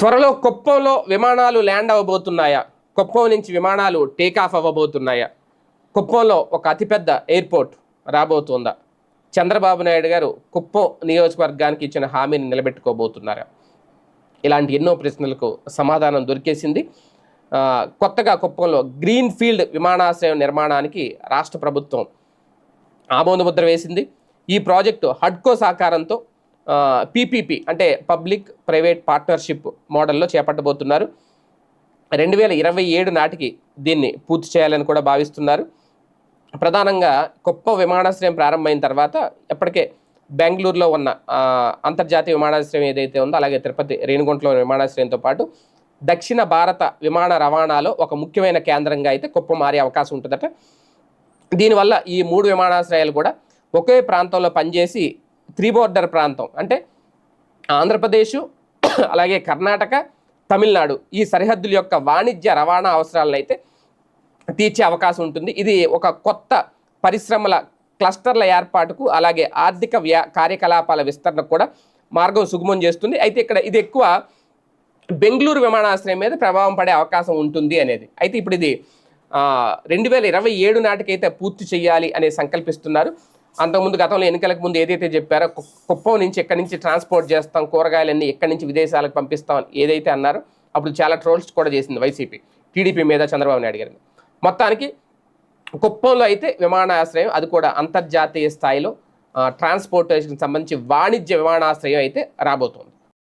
త్వరలో కొప్పంలో విమానాలు ల్యాండ్ అవ్వబోతున్నాయా? కొప్పం నుంచి విమానాలు టేకాఫ్ అవ్వబోతున్నాయా? కుప్పంలో ఒక అతిపెద్ద ఎయిర్పోర్ట్ రాబోతుందా? చంద్రబాబు నాయుడు గారు కుప్పం నియోజకవర్గానికి ఇచ్చిన హామీని నిలబెట్టుకోబోతున్నారా? ఇలాంటి ఎన్నో ప్రశ్నలకు సమాధానం దొరికేసింది. కొత్తగా కుప్పంలో గ్రీన్ ఫీల్డ్ విమానాశ్రయం నిర్మాణానికి రాష్ట్ర ప్రభుత్వం ఆమోదముద్ర వేసింది. ఈ ప్రాజెక్టు హడ్కో సహకారంతో పీపీపీ అంటే పబ్లిక్ ప్రైవేట్ పార్ట్నర్షిప్ మోడల్లో చేపట్టబోతున్నారు. రెండు వేల ఇరవై ఏడు నాటికి దీన్ని పూర్తి చేయాలని కూడా భావిస్తున్నారు. ప్రధానంగా కుప్ప విమానాశ్రయం ప్రారంభమైన తర్వాత ఇప్పటికే బెంగళూరులో ఉన్న అంతర్జాతీయ విమానాశ్రయం ఏదైతే ఉందో అలాగే తిరుపతి రేణిగుంటలో విమానాశ్రయంతో పాటు దక్షిణ భారత విమాన రవాణాలో ఒక ముఖ్యమైన కేంద్రంగా అయితే కుప్ప మారే అవకాశం ఉంటుందట. దీనివల్ల ఈ మూడు విమానాశ్రయాలు కూడా ఒకే ప్రాంతంలో పనిచేసి త్రీ బోర్డర్ ప్రాంతం. అంటే ఆంధ్రప్రదేశ్ అలాగే కర్ణాటక తమిళనాడు ఈ సరిహద్దుల యొక్క వాణిజ్య రవాణా అవసరాలను అయితే తీర్చే అవకాశం ఉంటుంది. ఇది ఒక కొత్త పరిశ్రమల క్లస్టర్ల ఏర్పాటుకు అలాగే ఆర్థిక వ్యా కార్యకలాపాల విస్తరణకు కూడా మార్గం సుగమం చేస్తుంది. అయితే ఇక్కడ ఇది ఎక్కువ బెంగళూరు విమానాశ్రయం మీద ప్రభావం పడే అవకాశం ఉంటుంది అనేది. అయితే ఇప్పుడు ఇది రెండు వేల ఇరవై ఏడు నాటికైతే పూర్తి చేయాలి అనే సంకల్పిస్తున్నారు. అంతకుముందు గతంలో ఎన్నికలకు ముందు ఏదైతే చెప్పారో కుప్పం నుంచి ఎక్కడి నుంచి ట్రాన్స్పోర్ట్ చేస్తాం కూరగాయలన్నీ ఎక్కడి నుంచి విదేశాలకు పంపిస్తాం ఏదైతే అన్నారో అప్పుడు చాలా ట్రోల్స్ కూడా చేసింది వైసీపీ టీడీపీ మీద చంద్రబాబు నాయుడు గారిని మొత్తానికి కుప్పంలో అయితే విమానాశ్రయం అది కూడా అంతర్జాతీయ స్థాయిలో ట్రాన్స్పోర్టేషన్కి సంబంధించి వాణిజ్య విమానాశ్రయం అయితే రాబోతోంది.